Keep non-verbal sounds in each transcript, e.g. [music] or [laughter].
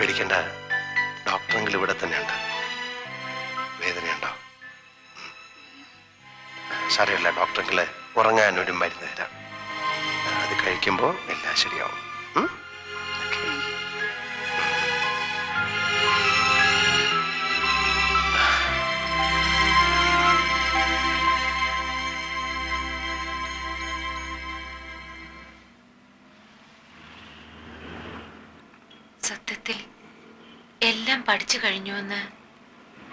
പേടിക്കേണ്ട. ഡോക്ടറെങ്കിലും ഇവിടെ തന്നെയുണ്ട്. വേദനയുണ്ടോ. സാരമില്ല ഡോക്ടറെങ്കിൽ ഉറങ്ങാൻ ഒരു മരുന്ന് തരാം. അത് കഴിക്കുമ്പോൾ എല്ലാം ശരിയാവും. പഠിച്ചു കഴിഞ്ഞുവെന്ന്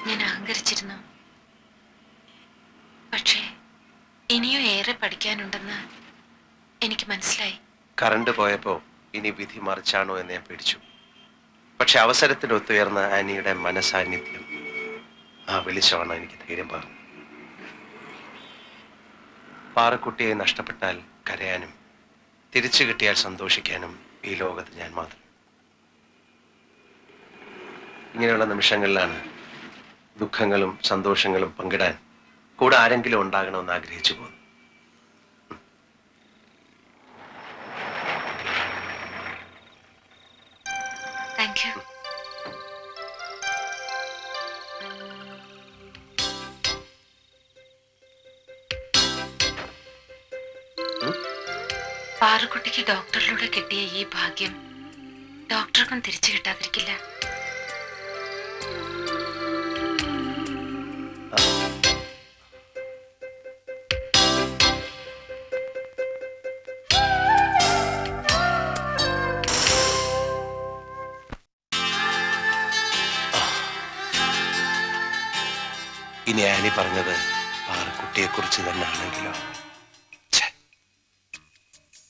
ഞാൻ അഹങ്കരിച്ചിരുന്നു. പക്ഷേ ഇനിയും ഏറെ പഠിക്കാനുണ്ടെന്ന് എനിക്ക് മനസ്സിലായി. കറണ്ട് പോയപ്പോ ഇനി വിധി മറിച്ചാണോ എന്ന് ഞാൻ പേടിച്ചു. പക്ഷെ അവസരത്തിന് ഒത്തുയർന്ന ആനിയുടെ മനസാന്നിധ്യം ആ വെളിച്ചമാണ് എനിക്ക് ധൈര്യം പറഞ്ഞു പാറക്കുട്ടിയെ നഷ്ടപ്പെട്ടാൽ കരയാനും തിരിച്ചു കിട്ടിയാൽ സന്തോഷിക്കാനും ഈ ലോകത്ത് ഞാൻ മാത്രം ഇങ്ങനെയുള്ള നിമിഷങ്ങളിലാണ് ദുഃഖങ്ങളും സന്തോഷങ്ങളും പങ്കിടാൻ കൂടെ ആരെങ്കിലും ഉണ്ടാകണമെന്ന് ആഗ്രഹിച്ചു പോകുന്നു താങ്ക് ഡോക്ടറിലൂടെ കിട്ടിയ ഈ ഭാഗ്യം ഡോക്ടർക്കും തിരിച്ചു കിട്ടാതിരിക്കില്ല. ആനി പറഞ്ഞത്. പാറക്കുട്ടിയെ കുറിച്ച് തന്നെ ആണെങ്കിലോ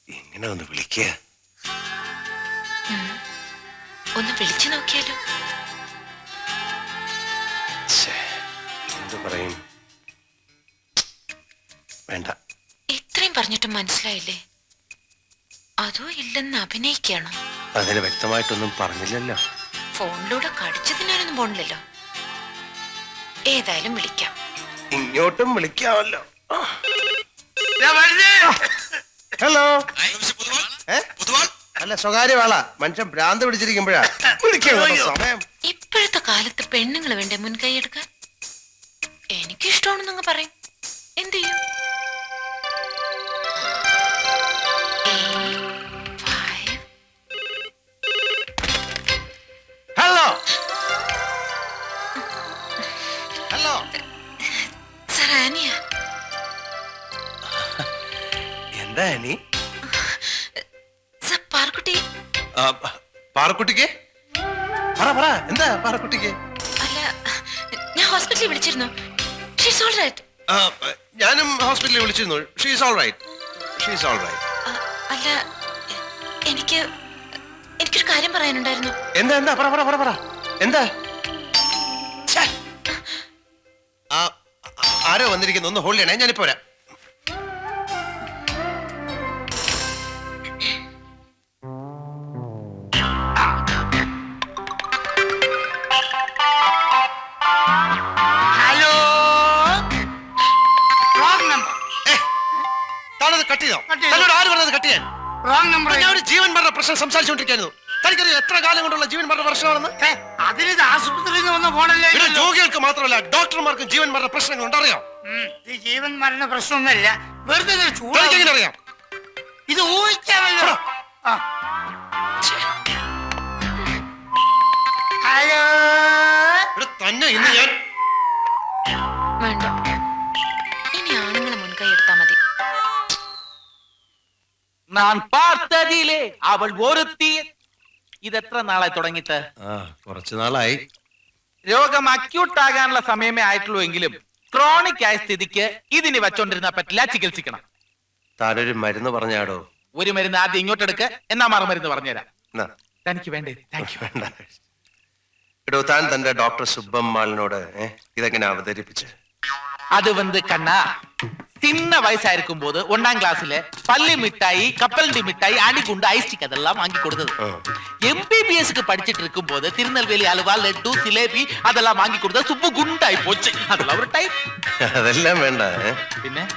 ഇങ്ങനെ ഒന്ന് വിളിക്കുക ഒന്ന് വിളിച്ചു നോക്കിയാലോ. എന്ത് പറയും? വേണ്ട. ഇത്രയും പറഞ്ഞിട്ടും മനസ്സിലായില്ലേ? അതോ ഇല്ലെന്ന് അഭിനയിക്കണം അതിന് വ്യക്തമായിട്ടൊന്നും പറഞ്ഞില്ലല്ലോ. ഫോണിലൂടെ കടിച്ചതിനാലൊന്നും പോണില്ലല്ലോ. ഏതായാലും വിളിക്കാം. ഇങ്ങോട്ടും വിളിക്കാമല്ലോ. ഹലോ? അല്ല സ്വകാര്യ വേള മനുഷ്യൻ ഭ്രാന്ത് പിടിച്ചിരിക്കുമ്പോഴാ. സമയം. ഇപ്പോഴത്തെ കാലത്ത് പെണ്ണുങ്ങൾ വേണ്ട മുൻകൈ എടുക്കാൻ? എനിക്കിഷ്ടമാണെന്നങ്ങ് പറയും. എന്ത് ചെയ്യും? എന്താ Sir, പാർക്കുട്ടി പാറക്കുട്ടിക്ക്? പറ പറ എന്താ പാറക്കുട്ടിക്ക്? അല്ല ഞാൻ ഹോസ്പിറ്റലിൽ വിളിച്ചിരുന്നു. ഷീസ് ഓൾ റൈറ്റ് ഞാനും ഹോസ്പിറ്റലിൽ വിളിച്ചിരുന്നു. She's all right she's all right അല്ല എനിക്ക് എനിക്കൊരു കാര്യം പറയാനുണ്ടായിരുന്നു. എന്താ എന്താ? പറ പറ പറ പറ. എന്താ? ആരോ വന്നിരിക്കുന്നു. ഒന്ന് ഹോൾഡ് ചെയ്യണേ. ഞാനിപ്പോ വരാം. റോങ് നമ്പർ ഞാൻ ഒരു ജീവൻ മരണ പ്രശ്നം സംസാരിച്ചുകൊണ്ടിരിക്കുന്നു തനിക്കറിയാം എത്ര കാലം കൊണ്ടുള്ള ജീവൻ മരണ പ്രശ്നമാണെന്ന്? അതിന് ആശുപത്രിയിൽ നിന്ന് വന്ന ഫോണല്ലേ ഇല്ലല്ലോ. രോഗികൾക്ക് മാത്രമല്ല ഡോക്ടർമാർക്കും ജീവൻ മരണ പ്രശ്നങ്ങൾ ഉണ്ടറിയാം ഇത് ജീവൻ മരണ പ്രശ്നമൊന്നുമല്ല. വെറുതെ ഇത് ചൂടാ തനിക്കെങ്ങനെ അറിയാം? ഇത് ഊഹിക്കാമല്ലോ. ആ. ഹലോ? ഇവിടെ തന്നെ ഇന്ന് ഞാൻ വേണ്ട. நான் பார்த்ததிலே அவள் ஒருத்தி ഇത് എത്ര നാളായി തുടങ്ങിയിട്ട് ആ കുറച്ചു നാളായി രോഗം അക്യൂട്ട് ആകാനുള്ള സമയമേ ആയിട്ടുള്ളൂ എങ്കിലും ക്രോണിക് ആയ സ്ഥിതിക്ക് ഇതിന് വെച്ചോണ്ടിരുന്ന പറ്റില്ല ചികിത്സിക്കണം താനൊരു മരുന്ന് പറഞ്ഞാടോ ഒരു മരുന്ന് ആദ്യം ഇങ്ങോട്ട് എടുക്ക് എന്നാ മറുമരുന്ന് പറഞ്ഞുതരാം എന്നാ, തനിക്ക് വേണ്ടേ താങ്ക് യു വേണ്ട എടോ താൻ തന്റെ ഡോക്ടർ സുബ്ബമ്മാളിനോട് ഏ, ഇതെങ്ങനെ അവതരിപ്പിച്ച് அது வந்து கண்ணா சின்ன வயசா இருக்கும் போது ஒன்னாம் கிளாஸ்ல பள்ளி மிட்டாய் கப்பலண்டி மிட்டாய் அணிகுண்டு ஐஸ்டிக் அதெல்லாம் வாங்கி கொடுத்தது. எம்பிபிஎஸ்க்கு படிச்சுட்டு இருக்கும் போது திருநெல்வேலி அலுவா லட்டு சிலேபி அதெல்லாம் வாங்கி கொடுத்தா சுப்பு குண்டாய் போச்சு. அதெல்லாம் ஒரு டைம் அதெல்லாம் வேண்டாம். பின்ன?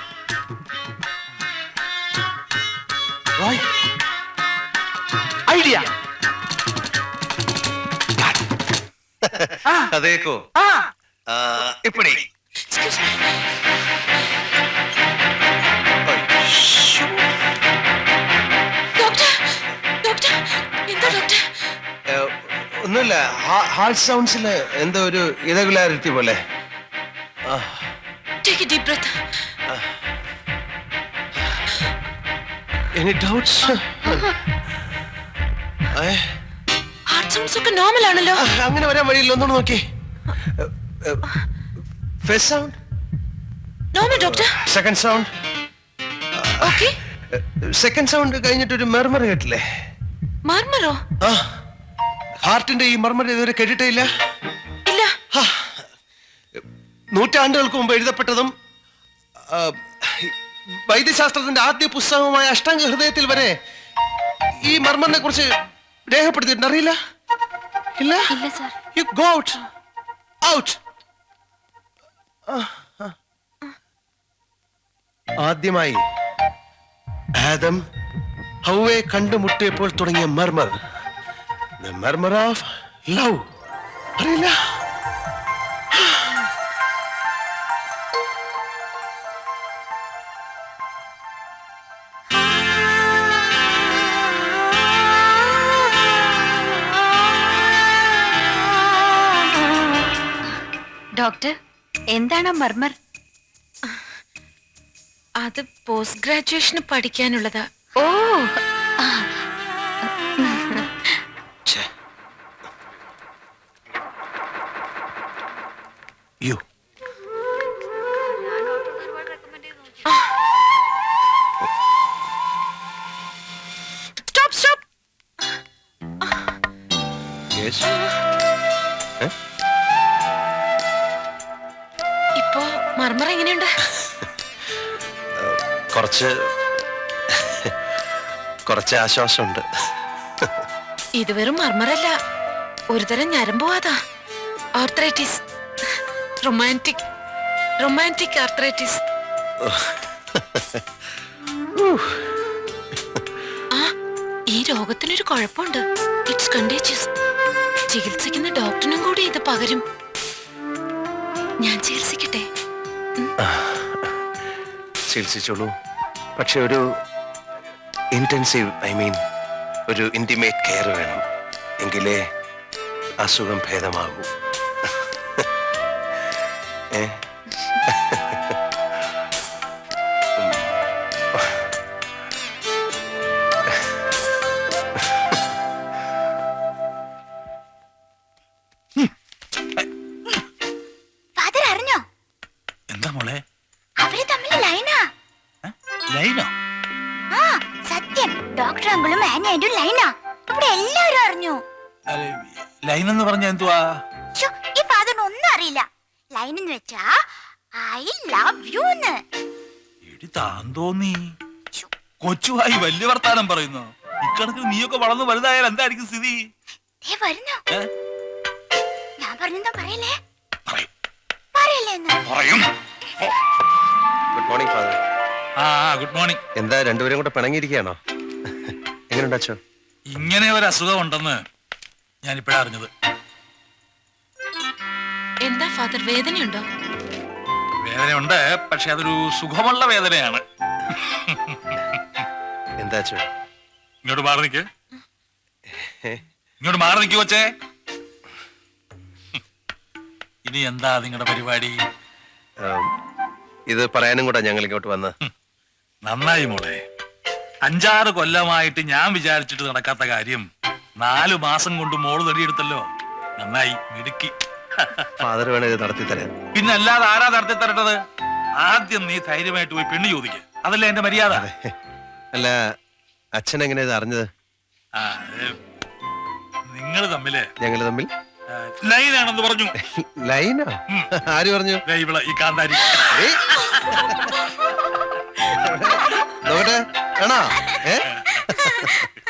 ஐடியா அதேக்கோ இப்படி. ഹാർട്ട് സൗണ്ട്സിൽ എന്തോ ഒരു ഇറഗുലാരിറ്റി പോലെ. ആ, take a deep breath any doubts? ഏ, ഹാർട്ട് സൗണ്ട്സ് ഒക്കെ നോർമൽ ആണല്ലോ. അങ്ങനെ വരാൻ വഴിയില്ല. ഒന്നുകൂടെ നോക്കി. First sound normal doctor second sound okay second sound കഴിഞ്ഞിട്ട് ഒരു മെർമർ കേട്ടില്ലേ? മർമറോ ആ ഹാർട്ടിന്റെ ഈ മർമ്മർ ഇതുവരെ കേട്ടിട്ടേ ഇല്ല. നൂറ്റാണ്ടുകൾക്ക് മുമ്പ് എഴുതപ്പെട്ടതും വൈദ്യശാസ്ത്രത്തിന്റെ ആദ്യ പുസ്തകമായ അഷ്ടാംഗ ഹൃദയത്തിൽ വരെ ഈ മർമ്മറിനെ കുറിച്ച് രേഖപ്പെടുത്തിയിട്ടുണ്ട്. അറിയില്ല? ഇല്ല? ഇല്ല യു ഗോ ഔട്ട് ഔട്ട് ആദ്യമായി ആദം ഹൗവെ കണ്ടുമുട്ടിയപ്പോൾ തുടങ്ങിയ മർമർ മർമർ ഓഫ് ലവ് അറിയില്ല ഡോക്ടർ എന്താണ് മർമർ? അത് പോസ്റ്റ് ഗ്രാജുവേഷന് പഠിക്കാനുള്ളതാ. ഓ ഇപ്പോ മർമർ എങ്ങനെയുണ്ട്? കുറച്ച് കുറച്ച് ആശ്വാസമുണ്ട്. ഇത് വെറും മർമറല്ല. ഒരുതരം ഞരമ്പുവാതാ ആർത്രൈറ്റിസ് റൊമാന്റിക് റൊമാന്റിക് ആർത്രൈറ്റിസ് ആ ഈ രോഗത്തിനൊരു കുഴപ്പമുണ്ട്. ഇറ്റ്സ് കണ്ടേജിയസ് ചികിത്സിക്കുന്ന ഡോക്ടറിനും കൂടി ഇത് പകരും. ഞാൻ ചികിത്സിക്കട്ടെ. ചികിത്സിച്ചോളൂ. പക്ഷെ ഒരു ഇന്റൻസീവ് ഐ മീൻ ഒരു ഇന്റിമേറ്റ് കെയർ വേണം. എങ്കിലേ അസുഖം ഭേദമാകൂ. [laughs] ഏ? ആനി ലൈനാ ഇവിടെ എല്ലാവരും അറിഞ്ഞു. ലൈൻ എന്ന് പറഞ്ഞ എന്തുവാ? ഈ ഫാദറിന് ഒന്നും അറിയില്ല. ലൈൻ എന്ന് വെച്ചാ ഐ ലവ് യു എന്ന്. എടി താൻ തോന്നി. കൊച്ചുവായി വലിയ വർത്താനം പറയുന്നു. ഇക്കണക്ക് നീയൊക്കെ വളർന്ന് വലുതായാൽ എന്തായിരിക്കും സ്ഥിതി? വരുന്നു? ഞാൻ പറഞ്ഞെന്താ പറയല്ലേ? പറയും. പറയും. ഗുഡ് മോർണിംഗ് ഫാദർ ആ ഗുഡ് മോർണിംഗ് എന്താ രണ്ടുപേരും കൂടെ പിണങ്ങിയിരിക്കുകയാണോ? എങ്ങനെയുണ്ട് ഇങ്ങനെ ഒരു അസുഖം ഉണ്ടെന്ന് ഞാൻ ഇപ്പോഴാ അറിഞ്ഞത്. എന്താ ഫാദർ വേദനയുണ്ടോ? വേദനയുണ്ട് പക്ഷെ അതൊരു സുഖമുള്ള വേദനയാണ്. എന്താ ഇങ്ങോട്ട് മാറി നിൽക്ക് ഇങ്ങോട്ട് മാറി നിൽക്കു വച്ചേ ഇനി എന്താ നിങ്ങളുടെ പരിപാടി? ഇത് പറയാനും കൂടെ ഞങ്ങൾ ഇങ്ങോട്ട് വന്ന്. നന്നായി മോളെ. അഞ്ചാറ് കൊല്ലമായിട്ട് ഞാൻ വിചാരിച്ചിട്ട് നടക്കാത്ത കാര്യം നാലു മാസം കൊണ്ട് മോൾ നേടിയെടുത്തല്ലോ നന്നായി മിടുക്കി. ഫാദർ വേണം നടത്തി തരാൻ. പിന്നെ അല്ലാതെ ആരാ നടത്തി തരേണ്ടത്? ആദ്യം നീ ധൈര്യമായിട്ട് പോയി പെണ്ണ് ചോദിക്കുക അതല്ലേ എന്റെ മര്യാദ? അല്ല അച്ഛൻ എങ്ങനെയാ ഇത് അറിഞ്ഞത്? നിങ്ങൾ തമ്മിൽ? ഞങ്ങൾ തമ്മിൽ? ലൈനാണെന്ന് പറഞ്ഞു. ലൈനോ? ആര് പറഞ്ഞു? ദേ ഇവൾ ഈ കാന്താരി. നോക്കട്ടെ. ആണോ ഏ? [laughs]